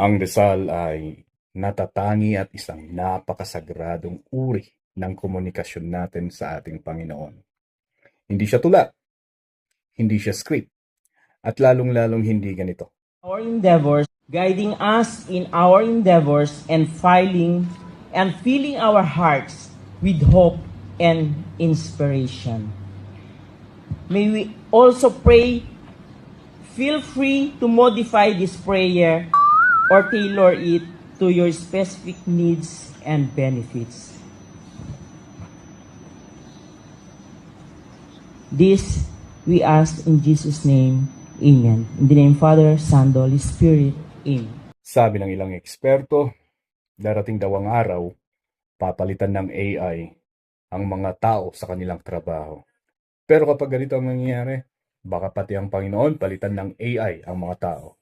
Ang dasal ay natatangi at isang napakasagradong uri ng komunikasyon natin sa ating Panginoon. Hindi siya tula, hindi siya script, at lalong-lalong hindi ganito. our endeavors, guiding us in our endeavors and filing and filling our hearts with hope and inspiration. May we also pray, feel free to modify this prayer or tailor it to your specific needs and benefits. This we ask in Jesus' name. Amen. In the name Father, Son, Holy Spirit. Amen. Sabi ng ilang eksperto, darating daw ang araw, papalitan ng AI ang mga tao sa kanilang trabaho. Pero kapag ganito ang nangyayari, baka pati ang Panginoon palitan ng AI ang mga tao.